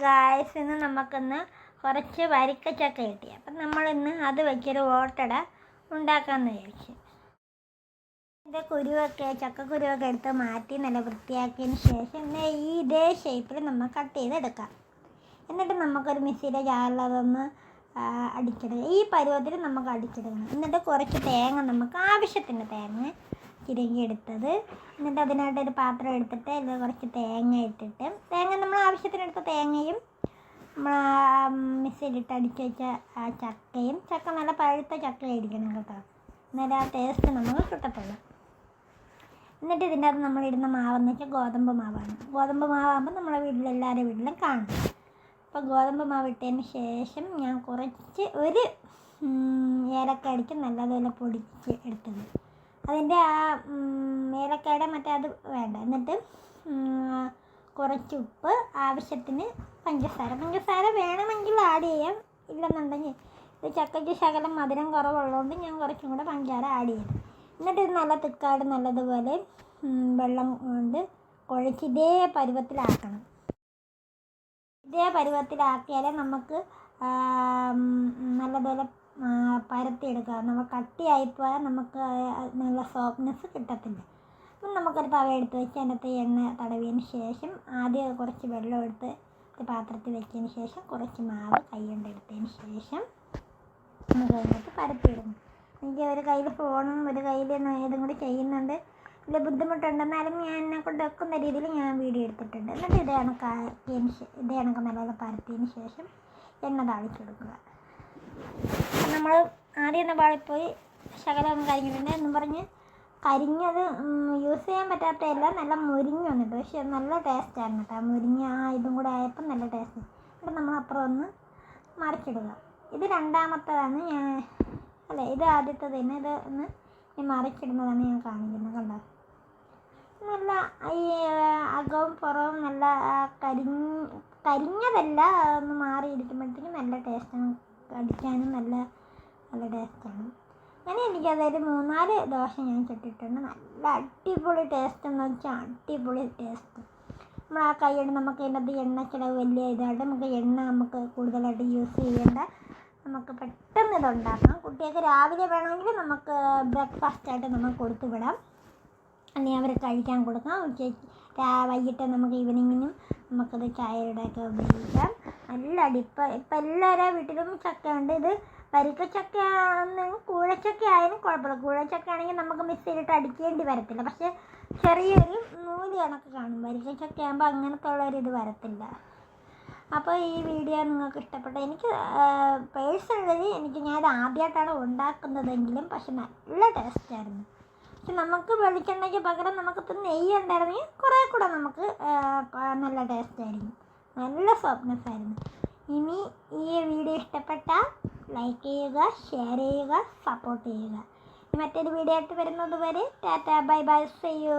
Guys ഇന്ന് നമുക്കിന്ന് കുറച്ച് വരിക്കച്ചക്ക കിട്ടി. അപ്പം നമ്മളിന്ന് അത് വെച്ചൊരു ഓട്ടട ഉണ്ടാക്കാമെന്ന് വിചാരിച്ചു. ഇത് കുരുവൊക്കെ ചക്കക്കുരുവൊക്കെ എടുത്ത് മാറ്റി നല്ല വൃത്തിയാക്കിയതിന് ശേഷം ഈ ഇതേ ഷേപ്പിൽ നമ്മൾ കട്ട് ചെയ്തെടുക്കാം. എന്നിട്ട് നമുക്കൊരു മിക്സിയുടെ ജാറിലതൊന്ന് അടിച്ചെടുക്കുക ഈ പരുവത്തിൽ നമുക്ക് അടിച്ചെടുക്കണം. എന്നിട്ട് കുറച്ച് തേങ്ങ നമുക്ക് ആവശ്യത്തിന് തേങ്ങ ചിരകിയെടുത്തത് എന്നിട്ട് അതിനായിട്ട് ഒരു പാത്രം എടുത്തിട്ട് അതിൽ കുറച്ച് തേങ്ങ ഇട്ടിട്ട് തേങ്ങ നമ്മൾ ആവശ്യത്തിനെടുത്ത തേങ്ങയും നമ്മൾ മിക്സിയിലിട്ട് അടിച്ച് വെച്ച ചക്കയും ചക്ക നല്ല പഴുത്ത ചക്ക ആയിരിക്കണം കേട്ടോ. എന്നാലും ആ ടേസ്റ്റ് നമ്മൾ കിട്ടത്തുള്ളൂ. എന്നിട്ട് ഇതിന്റെ അകത്ത് നമ്മൾ ഇടുന്ന മാവെന്ന് വെച്ചാൽ ഗോതമ്പ് മാവാണ്. ഗോതമ്പ് മാവാകുമ്പോൾ നമ്മളെ വീട്ടിൽ എല്ലാവരുടെ വീട്ടിലും കാണും. അപ്പോൾ ഗോതമ്പ് മാവ് ഇട്ടതിന് ശേഷം ഞാൻ കുറച്ച് ഒരു ഏലക്ക അടിച്ച് നല്ലതുപോലെ പൊടിച്ച് എടുത്തത്. അതിന്റെ ആ ഏലക്കായുടെ മറ്റേ അത് വേണ്ട. എന്നിട്ട് കുറച്ച് ഉപ്പ് ആവശ്യത്തിന് പഞ്ചസാര. പഞ്ചസാര വേണമെങ്കിൽ ആഡ് ചെയ്യാം. ഇല്ലെന്നുണ്ടെങ്കിൽ ഇത് ചക്കയ്ക്ക് ശകലം മധുരം കുറവുള്ളതുകൊണ്ട് ഞാൻ കുറച്ചും കൂടെ പഞ്ചസാര ആഡ് ചെയ്തു എന്നിട്ട് ഇത് നല്ല തിക്കാട് നല്ലതുപോലെ വെള്ളം കൊണ്ട് കുഴച്ച് ഇതേ പരുവത്തിലാക്കണം. ഇതേ പരുവത്തിലാക്കിയാലേ നമുക്ക് നല്ലതുപോലെ ആ, നമ്മൾ നമ്മൾ കട്ടിയായിപ്പോയാൽ നമുക്ക് നല്ല സോഫ്റ്റ്നെസ് കിട്ടത്തില്ല. അപ്പം നമുക്കൊരു തവ എടുത്ത് വെച്ച് അതിനകത്ത് എണ്ണ തടവിയതിന് ശേഷം ആദ്യം കുറച്ച് വെള്ളം എടുത്ത് പാത്രത്തിൽ വെച്ചതിന് ശേഷം കുറച്ച് മാവ് കൈ കൊണ്ട് എടുത്തതിന് ശേഷം നമുക്ക് അതിനകത്ത് പരത്തിയിടുന്നു എനിക്ക് ഒരു കയ്യിൽ ഫോണും ഒരു കയ്യിൽ ഇതും കൂടി ചെയ്യുന്നുണ്ട്. ഇതിൽ ബുദ്ധിമുട്ടുണ്ടെന്നാലും ഞാൻ എന്നെ കൊണ്ട് വെക്കുന്ന രീതിയിൽ ഞാൻ വീഡിയോ എടുത്തിട്ടുണ്ട്. എന്നിട്ട് ഇത് കണക്കാക്കിയതിന് ഇത് കണക്ക് നല്ലപോലെ പരത്തിയതിന് ശേഷം എണ്ണ താളിച്ചെടുക്കുക. നമ്മൾ ആദ്യം തന്നെ പാളിപ്പോയി ശകലം കരിഞ്ഞിട്ടുണ്ട് എന്നും പറഞ്ഞ് കരിഞ്ഞത് യൂസ് ചെയ്യാൻ പറ്റാത്തതല്ല നല്ല മുരിഞ്ഞ് വന്നിട്ട് പക്ഷെ നല്ല ടേസ്റ്റായിരുന്നു കേട്ടോ. മുരിഞ്ഞ ആ ഇതും കൂടെ ആയപ്പോൾ നല്ല ടേസ്റ്റ് അപ്പം നമ്മൾ അപ്പുറം ഒന്ന് മറിച്ചിടുക. ഇത് രണ്ടാമത്തതാണ് ഞാൻ അല്ല ഇത് ആദ്യത്തത് തന്നെ. ഇത് ഒന്ന് ഈ മറിച്ചിടുന്നതാണ് ഞാൻ കാണിക്കുന്നത് കണ്ടോ? നല്ല ഈ അകവും പുറവും നല്ല കരിഞ്ഞ് കരിഞ്ഞതല്ല ഒന്ന് മാറിയിരിക്കുമ്പോഴത്തേക്കും നല്ല ടേസ്റ്റാണ് കടിക്കാനും നല്ല നല്ല ടേസ്റ്റാണ് അങ്ങനെ എനിക്ക് അതായത് മൂന്നാൽ ദോശ ഞാൻ ചുട്ടിട്ടുണ്ട്. നല്ല അടിപൊളി ടേസ്റ്റ് എന്ന് വെച്ചാൽ അടിപൊളി ടേസ്റ്റ് നമ്മൾ ആ കൈയ്യോട് നമുക്ക് അതിനകത്ത് എണ്ണ ചിലവ് വലിയ ഇതായിട്ട് നമുക്ക് എണ്ണ നമുക്ക് കൂടുതലായിട്ട് യൂസ് ചെയ്യേണ്ട നമുക്ക് പെട്ടെന്ന് ഇതുണ്ടാക്കാം. കുട്ടികൾക്ക് രാവിലെ വേണമെങ്കിൽ നമുക്ക് ബ്രേക്ക്ഫാസ്റ്റായിട്ട് നമുക്ക് കൊടുത്തു വിടാം. അല്ലെങ്കിൽ അവർ കഴിക്കാൻ കൊടുക്കാം. ഉച്ചയ്ക്ക് വൈകിട്ട് നമുക്ക് ഈവനിങ്ങിനും നമുക്കത് ചായയുടെ ഒക്കെ ഉപയോഗിക്കാം. നല്ല അടിപ്പ ഇപ്പം എല്ലാവരുടെ വീട്ടിലും ചക്ക ഉണ്ട് ഇത് വരിക്കച്ചക്ക ആണെങ്കിലും കൂഴച്ചക്ക ആയാലും കുഴപ്പമില്ല. കൂഴച്ചക്ക ആണെങ്കിൽ നമുക്ക് മിക്സിയിലിട്ട് അടിക്കേണ്ടി വരത്തില്ല. പക്ഷേ ചെറിയൊരു നൂൽ കണക്ക് കാണും. വരിക്കച്ചക്ക ആകുമ്പോൾ അങ്ങനത്തെ ഉള്ളൊരിത് വരത്തില്ല. അപ്പോൾ ഈ വീഡിയോ നിങ്ങൾക്ക് ഇഷ്ടപ്പെട്ട എനിക്ക് പേഴ്സണലി എനിക്ക് ഞാൻ ഇത് ആദ്യമായിട്ടാണ് ഉണ്ടാക്കുന്നതെങ്കിലും പക്ഷെ നല്ല ടേസ്റ്റായിരുന്നു. പക്ഷെ നമുക്ക് വെളിച്ചെണ്ണയ്ക്ക് പകരം നമുക്ക് നെയ്യ് ഉണ്ടായിരുന്നെങ്കിൽ കുറേ കൂടെ നമുക്ക് നല്ല ടേസ്റ്റ് ആയിരിക്കും നല്ല സോഫ്റ്റ്നെസ് ആയിരുന്നു ഇനി ഈ വീഡിയോ ഇഷ്ടപ്പെട്ടാൽ ലൈക്ക് ചെയ്യുക ഷെയർ ചെയ്യുക സപ്പോർട്ട് ചെയ്യുക. മറ്റൊരു വീഡിയോ ആയിട്ട് വരുന്നത് വരെ tata bye bye see you